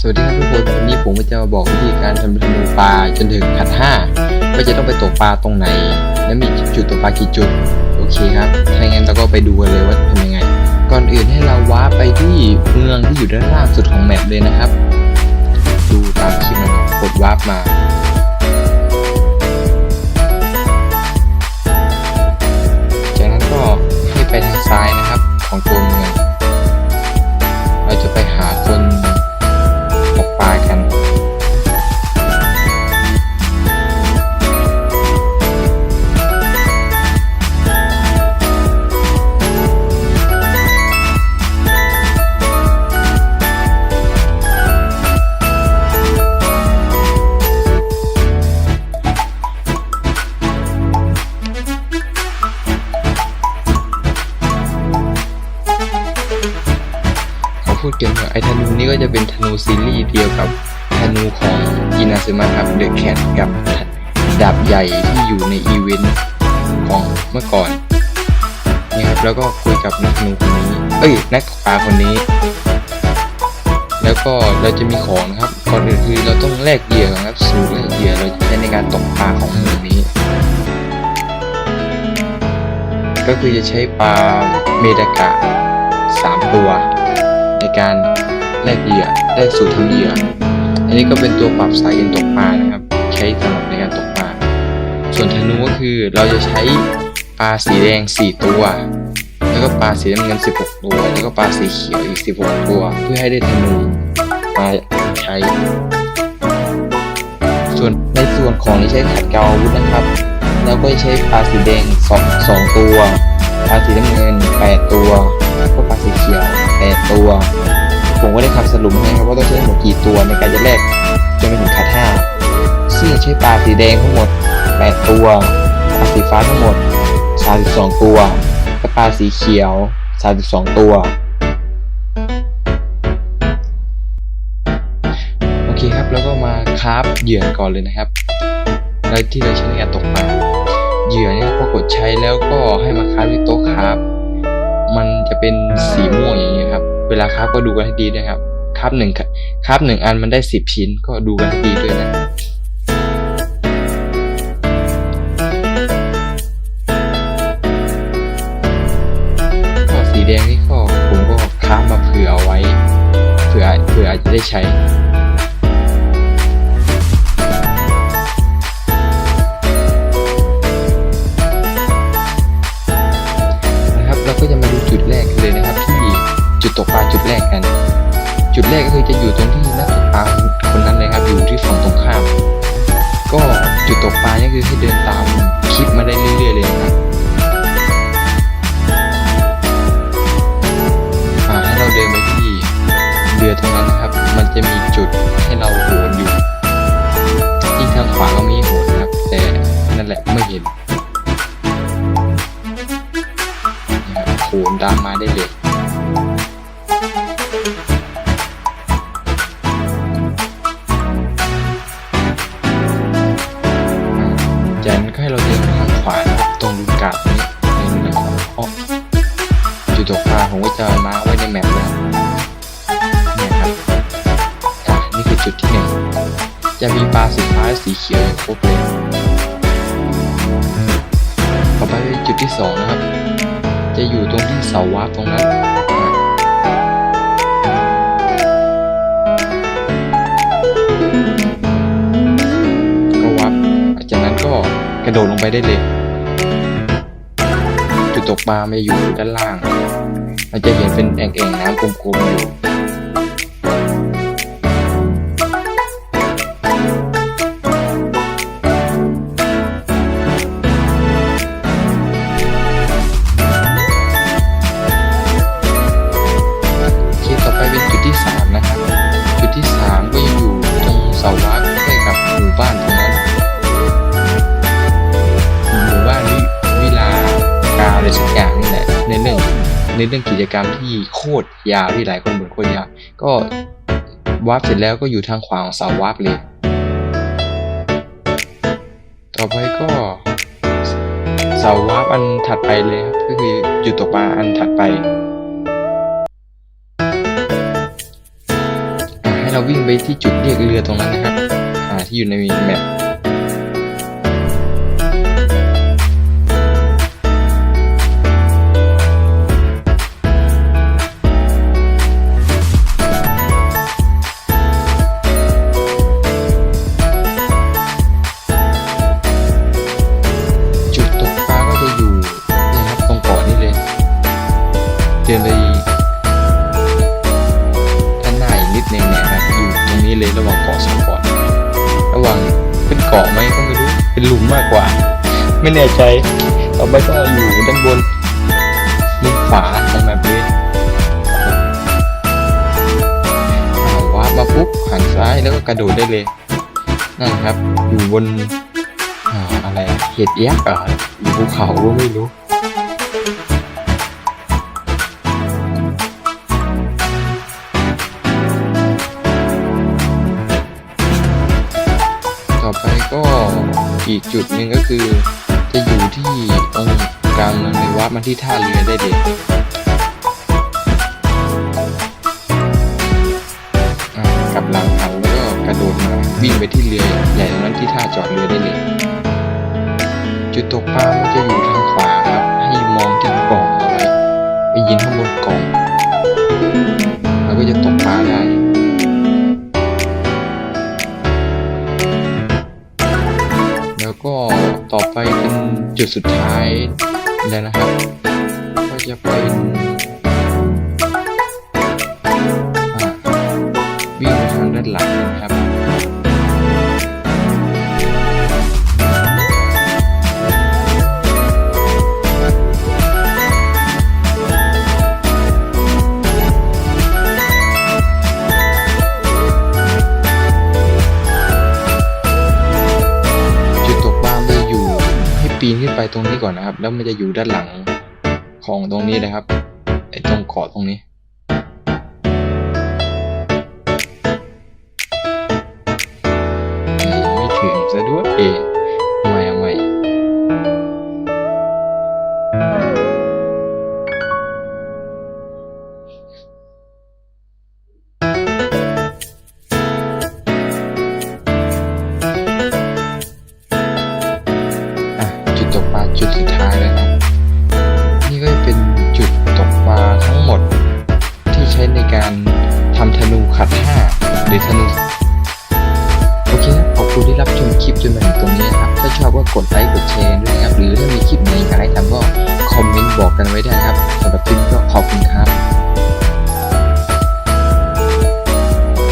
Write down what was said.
สวัสดีครับทุกคนวันนี้ผมก็จะมาบอกวิธีการทำธนูปลาจนถึงขัดห้าว่าจะต้องไปตกปลาตรงไหน และมีจุดตกปลากี่จุด โอเคครับถ้างั้นเราก็ไปดูกันเลยว่าทำยังไง ก่อนอื่นให้เราว้าไปที่เมืองที่อยู่ด้านล่างสุดของแมปเลยนะครับ ดูตามคลิปนะครับกดวามา ก็จะเป็นธนูซีรีส์เดียวกับธนูของอินาซึมะครับเดอะแคทกับดาบใหญ่ที่อยู่ในอีเวนต์ของเมื่อก่อนนี่ครับแล้วก็คุยกับนักธนูคนนี้ เอ้ยนักตกปลาคนนี้ แล้วก็เราจะมีของนะครับก่อนอื่นคือเราต้องแลกเหยื่อครับสูตรแลกเหยื่อเราจะใช้ในการตกปลาของหมู่นี้ ก็คือจะใช้ปลาเมดากะสามตัวในการ แลกเหยื่อได้สูตรทำเหยื่ออันนี้ก็เป็นตัวปรับสายเอ็นตกปลานะครับ ใช้สำหรับในการตกปลา ส่วนธนูก็คือเราจะใช้ปลาสีแดง 4 ตัว แล้วก็ปลาสีน้ำเงิน16 ตัว แล้วก็ปลาสีเขียวอีก 16 ตัว เพื่อให้ได้ธนูมาใช้ ส่วนในส่วนของที่ใช้ขัดเกลาอาวุธนะครับ แล้วก็ใช้ปลาสีแดง2 2ตัว ปลาสีน้ำเงิน 8 ตัว แล้วก็ปลาสีเขียว 8 ตัว ผมก็ได้คำสรุปให้ครับว่าต้องใช้ทั้งหมดกี่ตัวในการจะแลกจนไปถึงคัดห้าซึ่งใช้ปลาสีแดงทั้งหมด 8 ตัวปลาสีฟ้าทั้งหมด 32 ตัวและปลาสีเขียว 32 ตัวโอเคครับแล้วก็มาคราฟเหยื่อก่อนเลยนะครับแล้วที่เราใช้ในการตกปลาเหยื่อเนี่ยพอกดใช้แล้วก็ให้มาคราฟที่โต๊ะคราฟมันจะเป็นสีม่วงอย่างนี้ยครับ เวลาคราก็ดูกันให้ดีนะครับคราฟหนึ่งคราฟหนึ่งอันมันได้สิบชิ้นก็ดูกันให้ดีด้วยนะสีแดงนี่ก็ผมก็ค้ามาเผื่อเอาไว้ เผื่อเผื่ออาจจะได้ใช้ รกกัน จุดแรกก็คือจะอยู่ตรงที่นักตกปลาคนนั้นเลยครับอยู่ที่ฝั่งตรงข้าม ก็จุดตกปลานี่คือให้เดินตามคลิปมาได้เรื่อยๆเลยนะครับอ่าให้เราเดินไปที่เรือตรงนั้นนะครับ มันจะมีจุด จะมีปลาสีฟ้าและสีเขียวครบเลยต่อไปจุดที่สองนะครับ จะอยู่ตรงที่เสาวาร์ปตรงนั้นอะก็วับจากนั้นก็กระโดดลงไปได้เลย จุดตกปลาไม่อยู่ด้านล่างมันจะเห็นเป็นแอ่งๆน้ำกลมๆอยู่ ในเรื่องกิจกรรมที่โคตรยาวที่หลายคนบ่นโคตรยาวก็วาร์ปเสร็จแล้วก็อยู่ทางขวาของเสาวาร์ปเลย ต่อไปก็เสาวาร์ปอันถัดไปเลยครับก็คือจุดตกปลาอันถัดไปให้เราวิ่งไปที่จุดเรียกเรือตรงนั้นนะครับที่อยู่ในแมป ตรงนี้เลยระหว่างเกาะสองเกาะระหว่างเป็นเกาะไหมก็ไม่รู้เป็นหลุมมากกว่า ไม่แน่ใจต่อไปก็อยู่ด้านบนมุมขวาของแบบนี้วาร์ปมาปุ๊บหันซ้ายแล้วก็กระโดดได้เลยนั่นครับ อยู่บนอ่าอะไรเห็ดยักหรอะอยู่ภูเขาก็ไม่รู้ อีกจุดหนึ่งก็คือ จะอยู่ที่ตรงกลางเมืองเลยวัดมาที่ท่าเรือได้เด็ดอ่ากลับหลังเขาแล้วก็กระโดดมาวิ่งไปที่เรือใหญ่ตรงนั้นที่ท่าจอดเรือได้เลย จุดตกปลามันจะอยู่ทางขวาครับ ให้มองที่กล่องเอาไว้ไปยินข้างบนกล่องแล้วก็จะตกปลาได้ จุดสุดท้ายแล้วนะครับ ก็จะเป็นวิ่งไปทางด้านหลังนะครับ ตรงนี้ก่อนนะครับ แล้วมันจะอยู่ด้านหลังของตรงนี้นะครับไอ้ตรงเกาะตรงนี้ ไม่ถึงซะด้วย ทะเลโอเคครับขอบคุณที่รับชมคลิปจนมาถึงตรงนี้นะครับ ถ้าชอบก็กดไลค์กดแชร์ด้วยนะครับ หรือถ้ามีคลิปไหนอยากให้ทำก็คอมเมนต์บอกกันไว้ได้ครับสำหรับคลิปก็ขอบคุณครับ